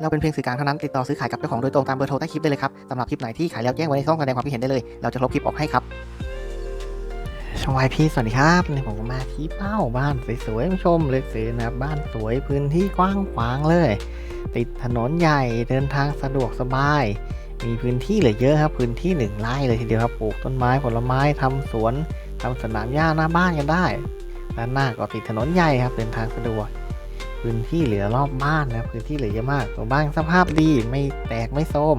เราเป็นเพียงสื่อกลางเท่านั้นติดต่อซื้อขายกับเจ้าของโดยตรงตามเบอร์โทรใต้คลิปได้เลยครับสำหรับคลิปไหนที่ขายแล้วแจ้งไว้ในช่องแสดงความคิดเห็นได้เลย เราจะลบคลิปออกให้ครับชวายพี่สวัสดีครับนี่ผมมาที่เป้าบ้านสวยๆผู้ชมเลยซื้อนะบ้านสวยพื้นที่กว้างขวางเลย ติดถนนใหญ่เดินทางสะดวกสบาย มีพื้นที่เหลือเยอะครับ พื้นที่หนึ่งไร่เลยทีเดียวครับปลูกต้นไม้ผลไม้ทำสวนทำสนามหญ้าหน้าบ้านกันได้ด้านหน้าก็ติดถนนใหญ่ครับเดินทางสะดวก พื้นที่เหลือรอบบ้านนะพื้นที่เหลือเยอะมากตัวบ้านสภาพดีไม่แตกไม่โทม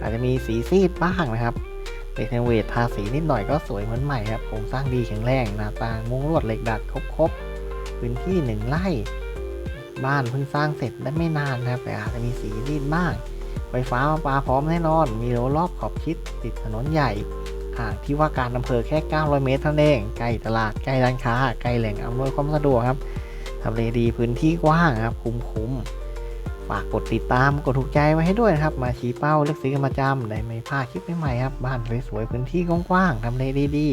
อาจจะมีสีซีดบ้างนะครับเด็กเทเวททาสีนิดหน่อยก็สวยเหมือนใหม่ครับโครงสร้างดีแข็งแรงหน้าต่างมุ้งลวดเหล็กดัดครบๆพื้นที่หนึ่งไร่บ้านเพิ่งสร้างเสร็จได้ไม่นานนะครับแต่อาจจะมีสีรีดบ้างไฟฟ้ามาปลาพร้อมแน่นอน มีรั้วรอบขอบชิดติดถนนใหญ่ห่างที่ว่าการอำเภอแค่ 900 เมตรเท่านั้นเองใกล้ตลาดใกล้ร้านค้าใกล้แหล่งอำนวยความสะดวกครับำเลดีพื้นที่กว้างครับ คุ้มคุ้มฝากกดติดตามกดถูกใจไว้ให้ด้วยนะครับ มาชี้เป้าเลือกซื้อกันประจำได้ไม่พลาดคลิปใหม่ๆครับ บ้านสวยๆพื้นที่กว้างๆทำเลดี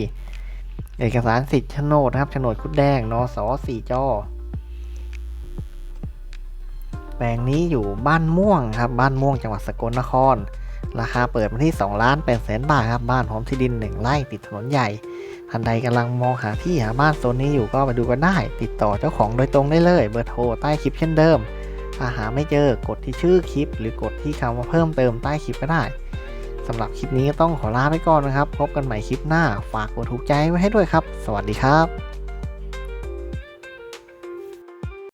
ๆเอกสารสิทธิ์โฉนดนะครับโฉนดคุดแดงนสสี่จอแปลงนี้อยู่บ้านม่วงครับ บ้านม่วงจังหวัดสกลนคร ราคาเปิดมาที่2ล้าน8แสนบาทครับบ้านพร้อมที่ดิน 1 ไร่ติดถนนใหญ่ท่านใดกำลังมองหาที่หาบ้านโซนนี้อยู่ก็มาดูกันได้ ติดต่อเจ้าของโดยตรงได้เลยเบอร์โทรใต้คลิปเช่นเดิม ถ้าหาไม่เจอกดที่ชื่อคลิป หรือกดที่คำว่าเพิ่มเติมใต้คลิปก็ได้สำหรับคลิปนี้ต้องขอลาไปก่อนนะครับ พบกันใหม่คลิปหน้า ฝากกดถูกใจไว้ให้ด้วยครับ สวัสดีครับ